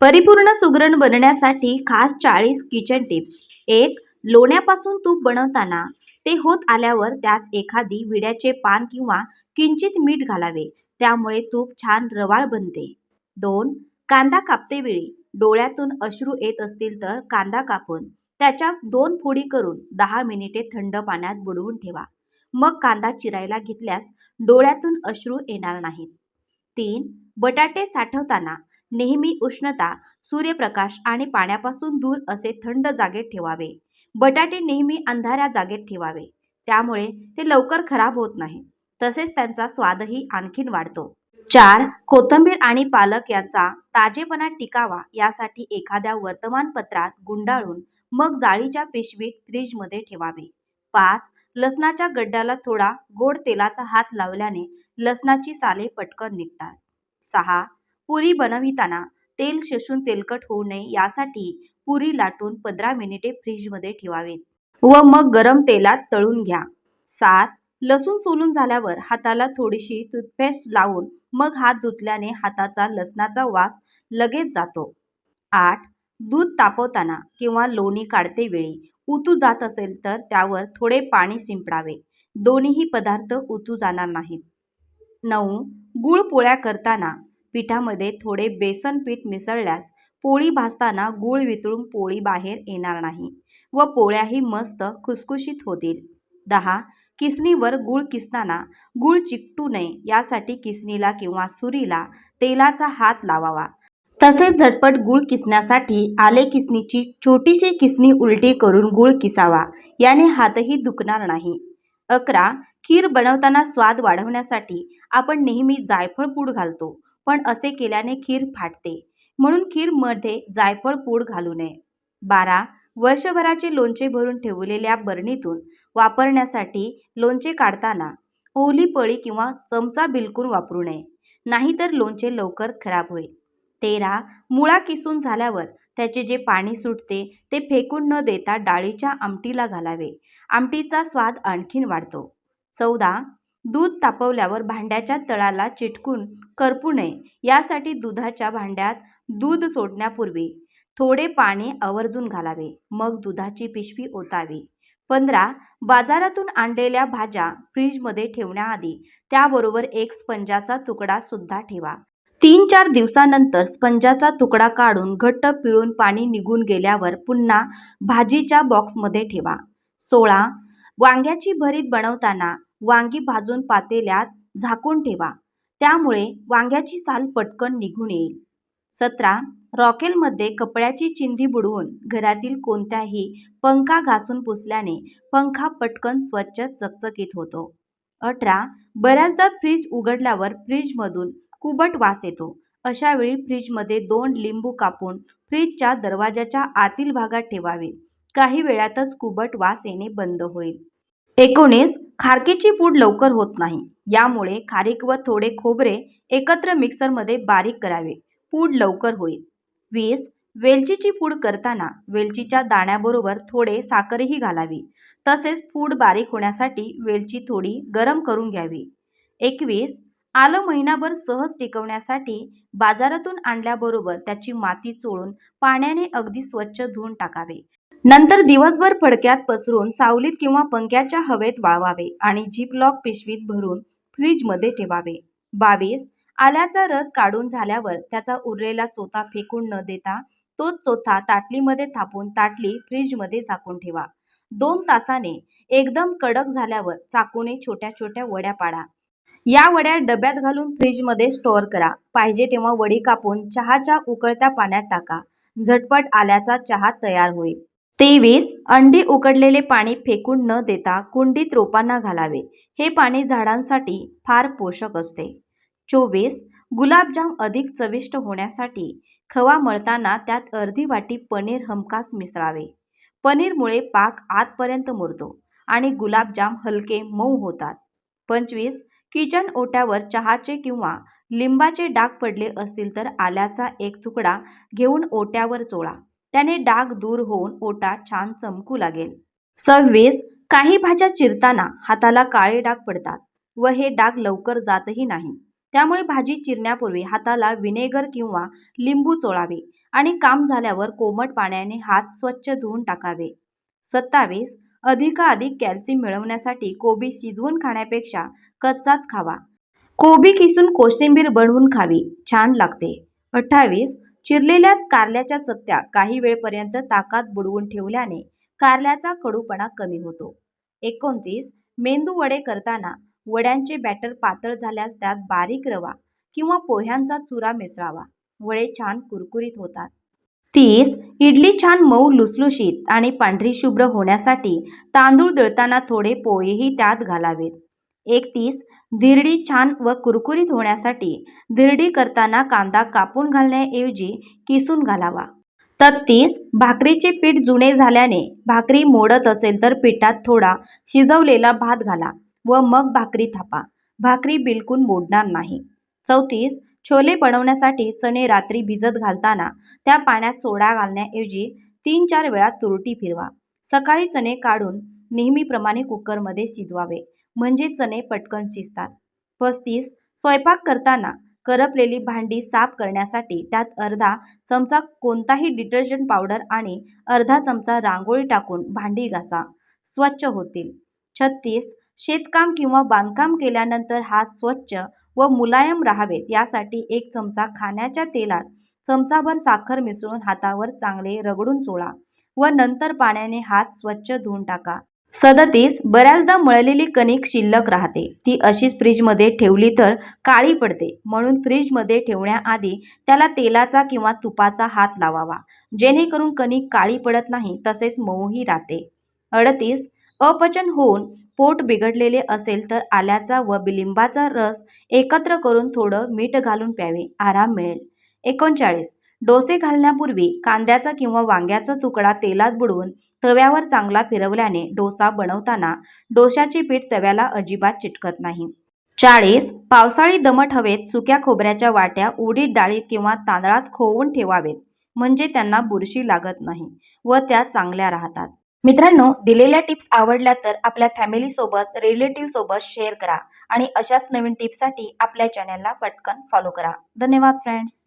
परिपूर्ण सुगरण बनण्यासाठी खास चाळीस किचन टिप्स. एक लोण्यापासून तूप बनवताना ते होत आल्यावर त्यात एखादी विड्याचे पान किंवा किंचित मीठ घालावे. त्यामुळे तूप छान रवाळ बनते. दोन कांदा कापते वेळी. डोळ्यातून अश्रू येत असतील तर कांदा कापून त्याच्या दोन फोडी करून दहा मिनिटे थंड पाण्यात बुडवून ठेवा. मग कांदा चिरायला घेतल्यास डोळ्यातून अश्रू येणार नाहीत. तीन बटाटे साठवताना नेहमी उष्णता सूर्यप्रकाश आणि पाण्यापासून दूर असे थंड जागेत ठेवावे. बटाटे नेहमी अंधाऱ्या जागेत ठेवावे. त्यामुळे ते लवकर खराब होत नाही. तसेच त्यांचा स्वादही आणखीन वाढतो. चार कोथिंबीर आणि पालक यांचा ताजेपणा टिकावा यासाठी एखाद्या वर्तमानपत्रात गुंडाळून मग जाळीच्या पिशवीत फ्रीजमध्ये ठेवावे. पाच लसणाच्या गड्ड्याला थोडा गोड तेलाचा हात लावल्याने लसणाची साले पटकन निघतात. सहा पुरी बनविताना तेल शोषून तेलकट होऊ नये यासाठी पुरी लाटून पंधरा मिनिटे फ्रीजमध्ये ठेवावेत. व मग गरम तेलात तळून घ्या. सात लसूण सोलून झाल्यावर हाताला थोडीशी टूथपेस्ट लावून मग हात धुतल्याने हाताचा लसणाचा वास लगेच जातो. आठ दूध तापवताना किंवा लोणी काढते वेळी उतू जात असेल तर त्यावर थोडे पाणी शिंपडावे. दोन्हीही पदार्थ उतू जाणार नाहीत. नऊ गुळ पोळ्या करताना पिठामध्ये थोडे बेसन पीठ मिसळल्यास पोळी भाजताना गूळ वितळून पोळी बाहेर येणार नाही व पोळ्याही मस्त खुसखुशीत होतील. दहा. किसणीवर गूळ किसताना गूळ चिकटू नये यासाठी किसणीला किंवा सुरीला तेलाचा हात लावावा. तसेच झटपट गूळ किसण्यासाठी आले किसणीची छोटीशी किसणी उलटी करून गूळ किसावा याने हातही दुखणार नाही. अकरा. खीर बनवताना स्वाद वाढवण्यासाठी आपण नेहमी जायफळ पूड घालतो. पण असे केल्याने खीर फाटते. म्हणून खीरमध्ये जायफळ पूड घालू नये. बारा. वर्षभराचे लोणचे भरून ठेवलेल्या बरणीतून वापरण्यासाठी लोणचे काढताना ओली पळी किंवा चमचा बिलकुल वापरू नये. नाहीतर लोणचे लवकर खराब होईल. तेरा. मुळा किसून झाल्यावर त्याचे जे पाणी सुटते ते फेकून न देता डाळीच्या आमटीला घालावे. आमटीचा स्वाद आणखीन वाढतो. चौदा. दूध तापवल्यावर भांड्याच्या तळाला चिटकून करपू नये यासाठी दुधाच्या भांड्यात दूध सोडण्यापूर्वी थोडे पाणी आवर्जून घालावे मग दुधाची पिशवी ओतावी. पंधरा बाजारातून आणलेल्या भाज्या फ्रीजमध्ये ठेवण्याआधी त्याबरोबर एक स्पंजाचा तुकडा सुद्धा ठेवा. तीन चार दिवसानंतर स्पंजाचा तुकडा काढून घट्ट पिळून पाणी निघून गेल्यावर पुन्हा भाजीच्या बॉक्समध्ये ठेवा. सोळा वांग्याची भरीत बनवताना वांगी भाजून पातेल्यात झाकून ठेवा. त्यामुळे वांग्याची साल पटकन निघून येईल. सतरा. रॉकेलमध्ये कपड्याची चिंधी बुडवून घरातील कोणत्याही पंखा घासून पुसल्याने पंखा पटकन स्वच्छ चकचकीत होतो. अठरा. बऱ्याचदा फ्रीज उघडल्यावर फ्रीजमधून कुबट वास येतो. अशा वेळी फ्रीजमध्ये दोन लिंबू कापून फ्रीजच्या दरवाजाच्या आतील भागात ठेवावे. काही वेळातच कुबट वास येणे बंद होईल. एकोणीस खारकेची पूड लवकर होत नाही. यामुळे खारीक व थोडे खोबरे एकत्र मिक्सरमध्ये बारीक करावे. पूड लवकर होईल. वीस वेलचीची पूड करताना वेलचीच्या दाण्याबरोबर थोडे साखरही घालावी. तसेच पूड बारीक होण्यासाठी वेलची थोडी गरम करून घ्यावी. एकवीस आलं महिनाभर सहज टिकवण्यासाठी बाजारातून आणल्याबरोबर त्याची माती चोळून पाण्याने अगदी स्वच्छ धुवून टाकावे. नंतर दिवसभर फडक्यात पसरून सावलीत किंवा पंख्याच्या हवेत वाळवावे आणि झिपलॉक पिशवीत भरून फ्रीजमध्ये ठेवावे. बावीस. आल्याचा रस काढून झाल्यावर त्याचा उरलेला चोथा फेकून न देता तोच चोथा ताटलीमध्ये थापून ताटली फ्रीजमध्ये झाकून ठेवा. दोन तासाने एकदम कडक झाल्यावर चाकूने छोट्या छोट्या वड्या पाडा. या वड्या डब्यात घालून फ्रीजमध्ये स्टोअर करा. पाहिजे तेव्हा वडी कापून चहाच्या उकळत्या पाण्यात टाका. झटपट आल्याचा चहा तयार होईल. तेवीस अंडी उकडलेले पाणी फेकून न देता कुंडीत रोपांना घालावे. हे पाणी झाडांसाठी फार पोषक असते. चोवीस गुलाबजाम अधिक चविष्ट होण्यासाठी खवा मळताना त्यात अर्धी वाटी पनीर हमखास मिसळावे. पनीरमुळे पाक आतपर्यंत मुरतो आणि गुलाबजाम हलके मऊ होतात. पंचवीस किचन ओट्यावर चहाचे किंवा लिंबाचे डाग पडले असतील तर आल्याचा एक तुकडा घेऊन ओट्यावर चोळा. त्याने डाग दूर होऊन ओटा छान चमकू लागेल. सव्वीस काही भाज्या चिरताना हाताला काळे डाग पडतात व हे डाग लवकर जातही नाही. त्यामुळे भाजी चिरण्यापूर्वी हाताला विनेगर किंवा लिंबू चोळावे आणि काम झाल्यावर कोमट पाण्याने हात स्वच्छ धुवून टाकावे. सत्तावीस अधिकाधिक कॅल्शियम मिळवण्यासाठी कोबी शिजवून खाण्यापेक्षा कच्चाच खावा. कोबी किसून कोशिंबीर बनवून खावी छान लागते. अठ्ठावीस चिरलेल्या कारल्याच्या चकत्या काही वेळपर्यंत ताकात बुडवून ठेवल्याने कारल्याचा कडूपणा कमी होतो. एकोणतीस मेंदू वडे करताना वड्यांचे बॅटर पातळ झाल्यास त्यात बारीक रवा किंवा पोह्यांचा चुरा मिसळावा. वडे छान कुरकुरीत होतात. तीस इडली छान मऊ लुसलुशीत आणि पांढरी शुभ्र होण्यासाठी तांदूळ दळताना थोडे पोहेही त्यात घालावेत. एकतीस धिरडी छान व कुरकुरीत होण्यासाठी धिरडी करताना कांदा कापून घालण्याऐवजी किसून घालावा. तत्तीस भाकरीचे पीठ जुने झाल्याने भाकरी मोडत असेल तर पिठात थोडा शिजवलेला भात घाला व मग भाकरी थापा. भाकरी बिलकुल मोडणार नाही. चौतीस छोले बनवण्यासाठी चणे रात्री भिजत घालताना त्या पाण्यात सोडा घालण्याऐवजी तीन चार वेळा तुरटी फिरवा. सकाळी चणे काढून नेहमीप्रमाणे कुकरमध्ये शिजवावे. म्हणजे चणे पटकन शिजतात. पस्तीस. स्वयंपाक करताना करपलेली भांडी साफ करण्यासाठी त्यात अर्धा चमचा कोणताही डिटर्जंट पावडर आणि अर्धा चमचा रांगोळी टाकून भांडी घासा. स्वच्छ होतील. छत्तीस. शेतकाम किंवा बांधकाम केल्यानंतर हात स्वच्छ व मुलायम राहावेत यासाठी एक चमचा खाण्याच्या तेलात चमचाभर साखर मिसळून हातावर चांगले रगडून चोळा व नंतर पाण्याने हात स्वच्छ धुवून टाका. सदतीस बऱ्याचदा मळलेली कणिक शिल्लक राहते. ती अशीच फ्रीजमध्ये ठेवली तर काळी पडते. म्हणून फ्रीजमध्ये ठेवण्याआधी त्याला तेलाचा किंवा तुपाचा हात लावावा. जेणेकरून कणिक काळी पडत नाही तसेच मऊही राहते. अडतीस अपचन होऊन पोट बिघडलेले असेल तर आल्याचा व बिलिंबाचा रस एकत्र करून थोडं मीठ घालून प्यावे आराम मिळेल. एकोणचाळीस डोसे घालण्यापूर्वी कांद्याचा किंवा वांग्याचा तुकडा तेलात बुडवून तव्यावर चांगला फिरवल्याने डोसा बनवताना डोशाचे पीठ तव्याला अजिबात चिटकत नाही. चाळीस पावसाळी दमट हवेत सुक्या खोबऱ्याच्या वाट्या उडीद डाळीत किंवा तांदळात खोवून ठेवावेत म्हणजे त्यांना बुरशी लागत नाही व त्या चांगल्या राहतात. मित्रांनो दिलेल्या टिप्स आवडल्या तर आपल्या फॅमिलीसोबत रिलेटिव्हसोबत शेअर करा आणि अशाच नवीन टिप्ससाठी आपल्या चॅनलला पटकन फॉलो करा. धन्यवाद फ्रेंड्स